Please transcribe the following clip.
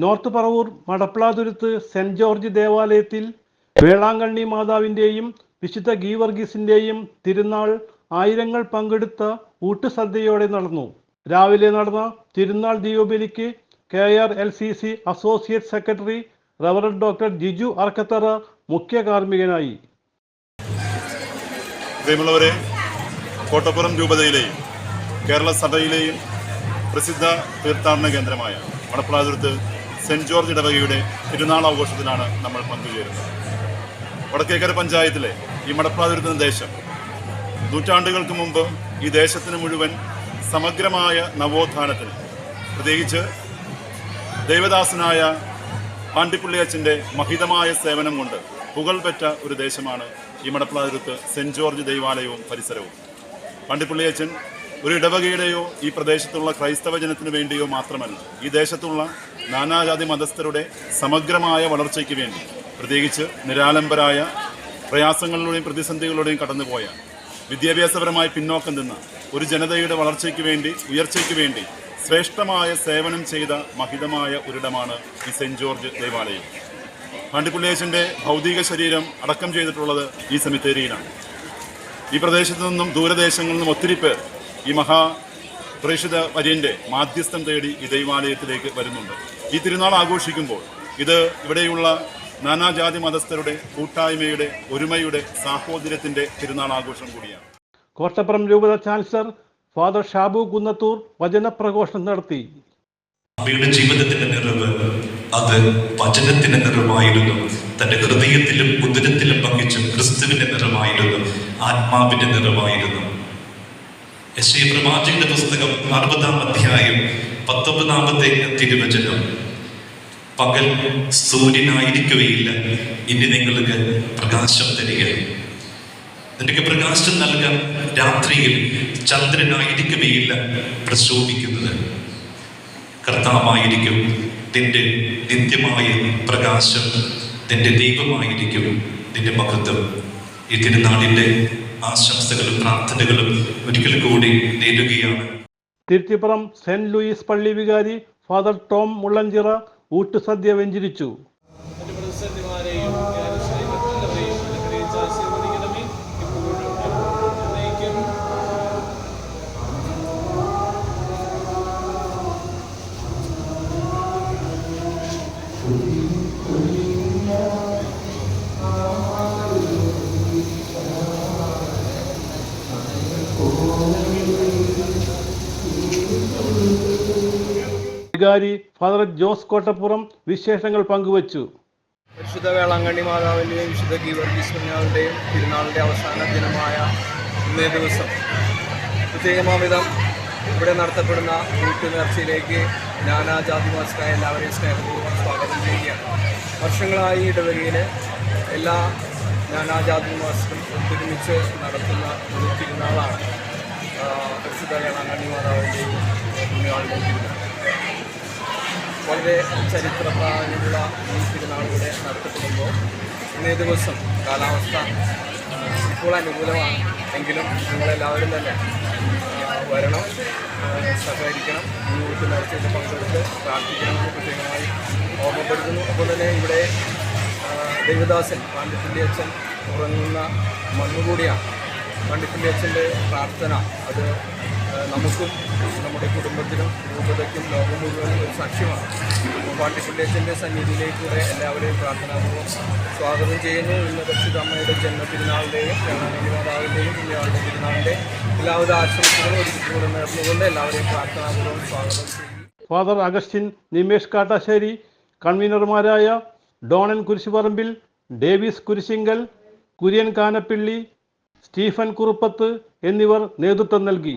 North Paravur Madaplathuruthu Saint George ദേവാലയത്തിൽ വേളാങ്കണ്ണി മാതാവിന്റെയും വിശുദ്ധ ഗീവർഗീസിന്റെയും തിരുനാൾ ആയിരങ്ങൾ പങ്കെടുത്ത ഊട്ടുസദ്യയോടെ നടന്നു. രാവിലെ നടന്ന തിരുനാൾ ദീപബലിക്ക് K R L C C associate secretary Reverend doctor Jiju Arkkathara മുഖ്യ കാർമ്മികനായി. കോട്ടപ്പുറം രൂപതയിലെയും കേരള സഭയിലെയും പ്രസിദ്ധ തീർത്ഥാടന കേന്ദ്രമായ മണപ്പുറാതുരത്ത് സെന്റ് ജോർജ് ഇടവകയുടെ തിരുനാൾ ആഘോഷത്തിലാണ് നമ്മൾ പങ്കുചേരുന്നത്. വടക്കേക്കര പഞ്ചായത്തിലെ ഈ മടപ്രാതുരത്തിന് ദേശം നൂറ്റാണ്ടുകൾക്ക് മുമ്പ് ഈ ദേശത്തിന് മുഴുവൻ സമഗ്രമായ നവോത്ഥാനത്തിന് പ്രത്യേകിച്ച് ദൈവദാസനായ പാണ്ടിപ്പുള്ളിയച്ചന്റെ മഹിതമായ സേവനം കൊണ്ട് പുകൾപെറ്റ ഒരു ദേശമാണ് ഈ മടപ്ലാതുരത്ത് സെന്റ് ജോർജ് ദേവാലയവും പരിസരവും. പാണ്ടിപ്പുള്ളിയച്ചൻ ഒരു ഇടവകയുടെയോ ഈ പ്രദേശത്തുള്ള ക്രൈസ്തവ ജനത്തിനു വേണ്ടിയോ മാത്രമല്ല ഈ ദേശത്തുള്ള നാനാജാതി മതസ്ഥരുടെ സമഗ്രമായ വളർച്ചയ്ക്ക് വേണ്ടി പ്രത്യേകിച്ച് നിരാലംബരായ പ്രയാസങ്ങളിലൂടെയും പ്രതിസന്ധികളിലൂടെയും കടന്നുപോയ വിദ്യാഭ്യാസപരമായി പിന്നോക്കം നിന്ന ഒരു ജനതയുടെ വളർച്ചയ്ക്ക് വേണ്ടി ഉയർച്ചയ്ക്ക് വേണ്ടി ശ്രേഷ്ഠമായ സേവനം ചെയ്ത മഹിതമായ ഒരിടമാണ് ഈ സെന്റ് ജോർജ് ദേവാലയം. പാണ്ടിപ്പുള്ളിയേശന്റെ ഭൗതിക ശരീരം അടക്കം ചെയ്തിട്ടുള്ളത് ഈ സെമിത്തേരിയിലാണ്. ഈ പ്രദേശത്തു നിന്നും ദൂരദേശങ്ങളിൽ നിന്നും ഒത്തിരി പേർ ഈ മഹാ പ്രേക്ഷിത വര്യന്റെ മാധ്യസ്ഥം തേടി ഈ ദൈവാലയത്തിലേക്ക് വരുന്നുണ്ട്. ഈ തിരുനാൾ ആഘോഷിക്കുമ്പോൾ ഇത് ഇവിടെയുള്ള നാനാജാതി മതസ്ഥരുടെ കൂട്ടായ്മയുടെ ഒരുമയുടെ സാഹോദര്യത്തിന്റെ തിരുനാൾ ആഘോഷം കൂടിയാണ്. കോട്ടപ്പുറം രൂപത ചാൻസലർ ഫാദർ ഷാബു കുന്നത്തൂർ വചനപ്രഘോഷണം നടത്തി. അമ്മയുടെ ജീവിതത്തിന്റെ നിറവ് അത് വചനത്തിന്റെ നിറവായിരുന്നു. തന്റെ ഹൃദയത്തിലും ഉദരത്തിലും പങ്കിച്ച ക്രിസ്തുവിന്റെ നിറവായിരുന്നു. ആത്മാവിന്റെ നിറമായിരുന്നു ഐ പ്രവാചകന്റെ പുസ്തകം അറുപതാം അധ്യായം പത്തൊമ്പതാമത്തെ തിരുവചനം. പകൽ സൂര്യനായിരിക്കുകയില്ല. ഇനി നിങ്ങൾക്ക് പ്രകാശം തരിക നിനക്ക് പ്രകാശം നൽകാൻ രാത്രിയിൽ ചന്ദ്രനായിരിക്കുകയില്ല പ്രശോഭിക്കുന്നത്. കർത്താവായിരിക്കും നിന്റെ നിത്യമായ പ്രകാശം നിന്റെ ദൈവമായിരിക്കും നിന്റെ മഹത്വം. ഈ തിരുനാളിന്റെ ആശംസകളും പ്രാർത്ഥനകളും ഒരിക്കൽ കൂടി നേരുകയാണ്. തിരുത്തിപ്പുറം സെന്റ് ലൂയിസ് പള്ളി വികാരി ഫാദർ ടോം മുള്ളഞ്ചിറ ഊട്ടുസദ്യ വെഞ്ചരിച്ചു. വികാരി ഫാദർ ജോസ് കോട്ടപ്പുറം വിശേഷങ്ങൾ പങ്കുവച്ചു. പരിശുദ്ധ വേളാങ്കണ്ണി മാതാവിന്റെയും വിശുദ്ധ ഗീവർഗീസ് കുഞ്ഞാളുടെയും തിരുനാളിന്റെ അവസാന ദിനമായ ഇന്നേ ദിവസം. പ്രത്യേകമാവിധം ഇവിടെ നടത്തപ്പെടുന്ന ഊട്ട് നേർച്ചയിലേക്ക് നാനാജാതി എല്ലാവരെയും സ്നേഹപൂർവം സ്വാഗതം ചെയ്യുകയാണ്. വർഷങ്ങളായി ഇടവരിയിൽ എല്ലാ നാനാജാതിവാസികളും ഒത്തൊരുമിച്ച് നടത്തുന്ന ഒരു തിരുനാളാണ്. വിശുദ്ധ വേളാങ്കണ്ണി മാതാവിന്റെയും കുഞ്ഞാളുടെയും തിരുനാൾ. വളരെ ചരിത്ര ഈ ഇവിടെ നടത്തപ്പെടുമ്പോൾ ഇന്നേ ദിവസം കാലാവസ്ഥ ഇപ്പോൾ അനുകൂലമാണ്. എങ്കിലും നിങ്ങളെല്ലാവരും തന്നെ വരണം സഹകരിക്കണം ഈ നേർച്ചയിൽ പങ്കെടുത്ത് പ്രാർത്ഥിക്കണമെന്ന് പ്രത്യേകമായി ഓർമ്മപ്പെടുത്തുന്നു. അപ്പോൾ തന്നെ ഇവിടെ ദേവദാസൻ പാണ്ഡിത്തിന്റെ അച്ഛൻ ഉറങ്ങുന്ന മണ്ണുകൂടിയാണ്. പണ്ഡിറ്റിന്റെ അച്ഛന്റെ പ്രാർത്ഥന അത് നമുക്കും നമ്മുടെ കുടുംബത്തിനും രൂപതയ്ക്കും ലോകം മുഴുവനും ഒരു സാക്ഷ്യമാണ്. അപ്പോൾ സന്നിധിയിലേക്കൂടെ എല്ലാവരെയും പ്രാർത്ഥനാപൂർവം സ്വാഗതം ചെയ്യുന്നു. ഇന്ന് പരിശുദ്ധ അമ്മയുടെ ജന്മതിരുനാളിന്റെയും ജനനാനി മാതാവിന്റെയും കുഞ്ഞാളുടെ തിരുനാളിന്റെ എല്ലാവിധ ആശംസകളും ഒരു കൂടെ നേർന്നുകൊണ്ട് എല്ലാവരെയും പ്രാർത്ഥനാപൂർവം സ്വാഗതം ചെയ്യുന്നു. Father Augustine Nimesh Kattassery കൺവീനർമാരായ Donan Kurisuparambil Davis Kurisinkal Kurian Kanappilly Stephen Kuruppath എന്നിവർ നേതൃത്വം നൽകി.